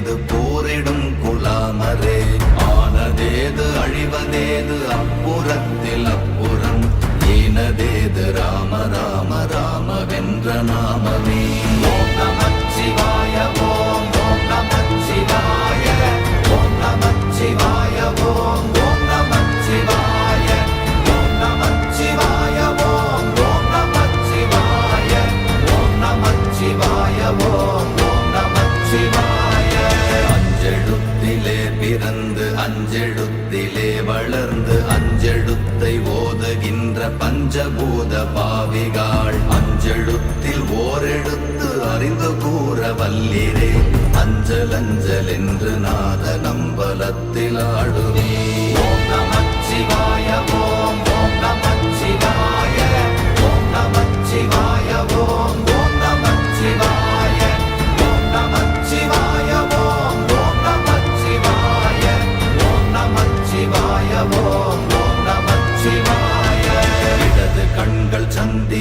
the boy.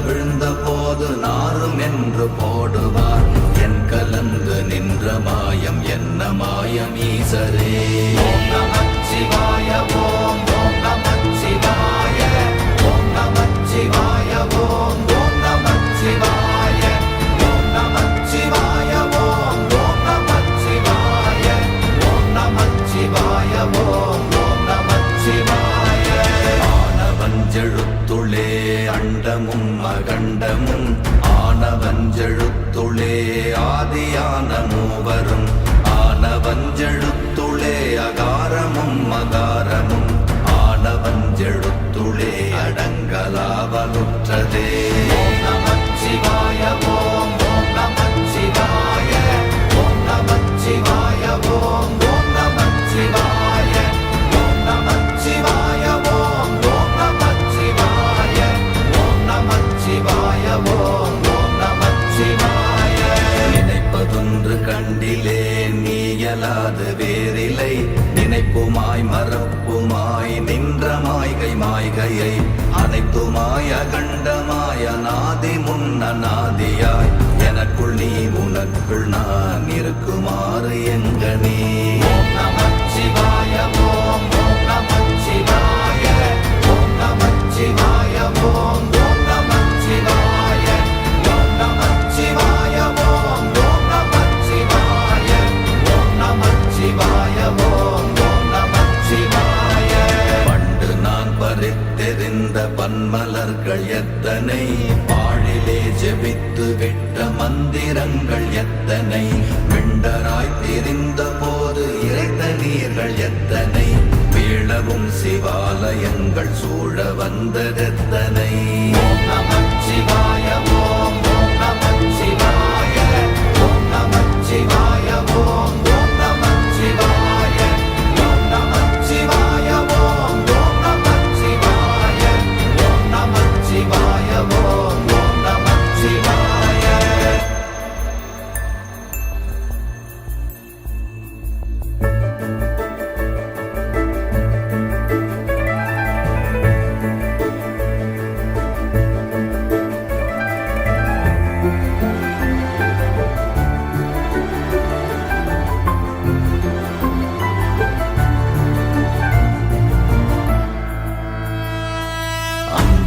கவிழ்ந்த போது நாரும் என்று போடுவார். என் கலந்து நின்ற மாயம் என்ன மாயம் ஈசரே? ஓம் நமச்சிவாய ஓம் ஓம் நமச்சிவாய ஓம் நமச்சிவாய ஓம் ஓம் நமச்சிவாய ஓம் நமச்சிவாய ஓம் ஓம் நமச்சிவாய ஓம் நமச்சிவாய ஓம் ஓம் நமச்சிவாய ஆனவஞ்செழுத்துளே அண்டமும் அகண்டமும் ஆனவஞ்செழுத்துளே ஆதியான மூவரும் எங்க மந்திரங்கள் எத்தனை? மிண்டராய் தெரிந்த போது இறைத்த நீர்கள் எத்தனை? வீழவும் சிவாலயங்கள் சூழ வந்ததெத்தனை? ஓம்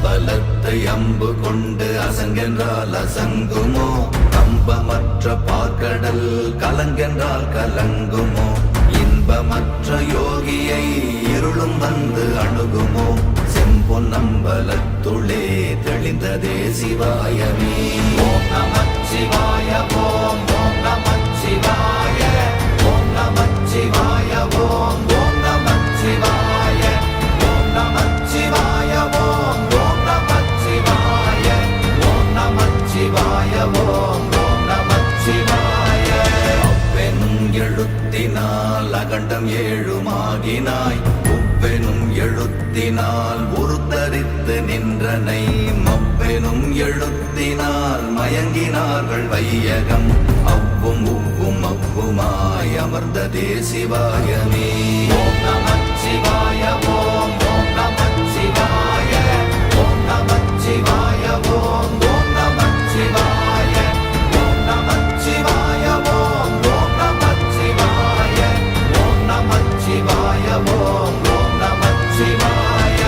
அம்பலத்தை அம்பு கொண்டு அசங்கென்றால் அசங்குமோ? கம்பமற்ற பார்க்கடல் கலங்கென்றால் கலங்குமோ? இன்பமற்ற யோகியை இருளும் வந்து அணுகுமோ? செம்பொன் அம்பலத்துளே தெளிந்ததே சிவாயமே. ஓம் நமச்சிவாய ஓம் ஓம் நமச்சிவாய ஓம் நமச்சிவாய ஓம் ஓம். அமர்ந்ததே சிவாயமே. ஓம் நமச்சிவாய ஓம் ஓம் நமச்சிவாய ஓம் நமச்சிவாய ஓம் ஓம் நமச்சிவாய ஓம் நமச்சிவாய ஓம் ஓம் ஓம் நமச்சிவாய ஓம் ஓம் நமச்சிவாய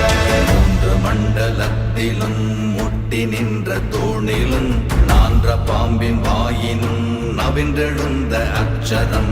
மூன்று மண்டலத்திலும் முட்டி நின்ற தூணிலும் நான்ற பாம்பின் வாயினும் நவின்றெழுந்த அக்ஷரம்.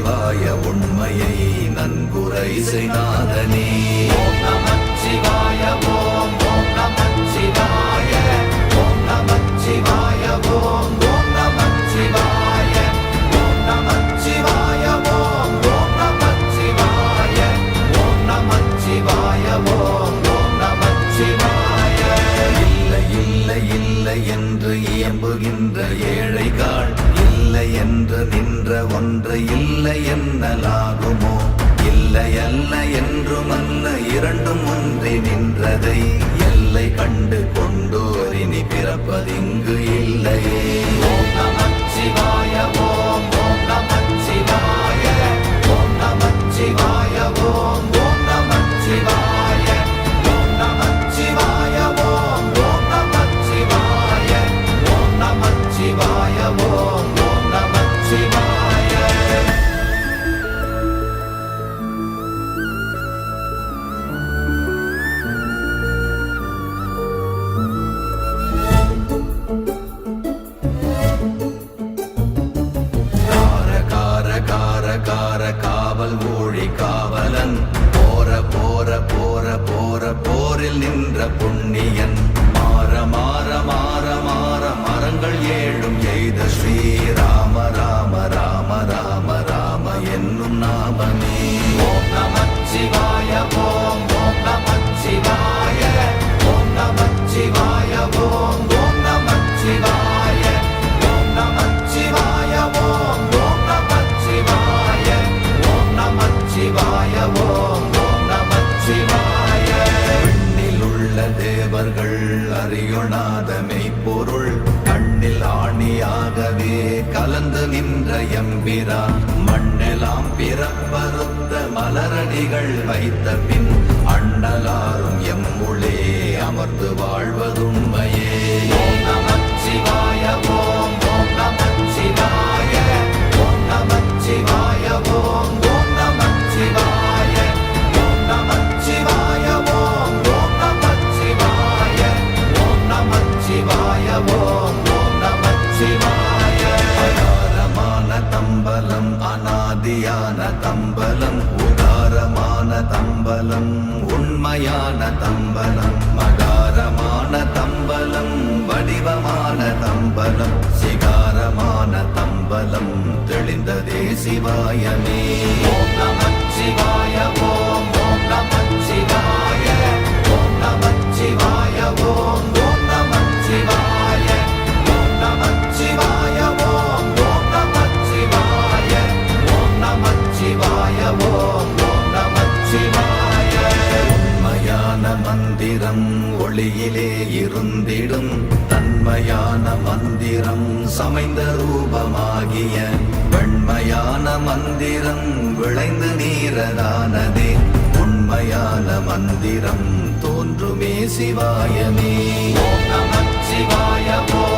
நமச்சிவாய உண்மையை நன்குரை செய்தான் ஒன்றி நின்றதை எல்லை கண்டு கொண்டோர். இனி பிறப்பதிங்கு இல்லையே. నాభమే. கலந்து நின்ற எம்பிரான் மண்ணெல்லாம் பிறப்பறுத்த மலரடிகள் வைத்த பின் அண்ணலாரும் எம்முளே அமர்ந்து வாழ்வதுண்மையே. ஓம் நமச்சிவாய ஓம் ஓம் நமச்சிவாய ஓம் நமச்சிவாய ஓம் ஓம் நமச்சிவாய ஓம் நமச்சிவாய ஓம் ஓம் நமச்சிவாய ஓம் நமச்சிவாய ஓம். தம்பலம் அநாதியான தம்பலம் உதாரமான தம்பலம் உண்மையான தம்பலம் மகாரமான தம்பலம் வடிவமான தம்பலம் சிகாரமான தம்பலம் தெளிந்ததே சிவாயமே. ஓம் நமச்சிவாய ஓம் ஓம் சமைந்த ரூபமாகிய வெண்மையான மந்திரம் விளைந்து நீரதானதே. உண்மையான மந்திரம் தோன்றுமே சிவாயமே. ஓம் நமச்சிவாய ஓம்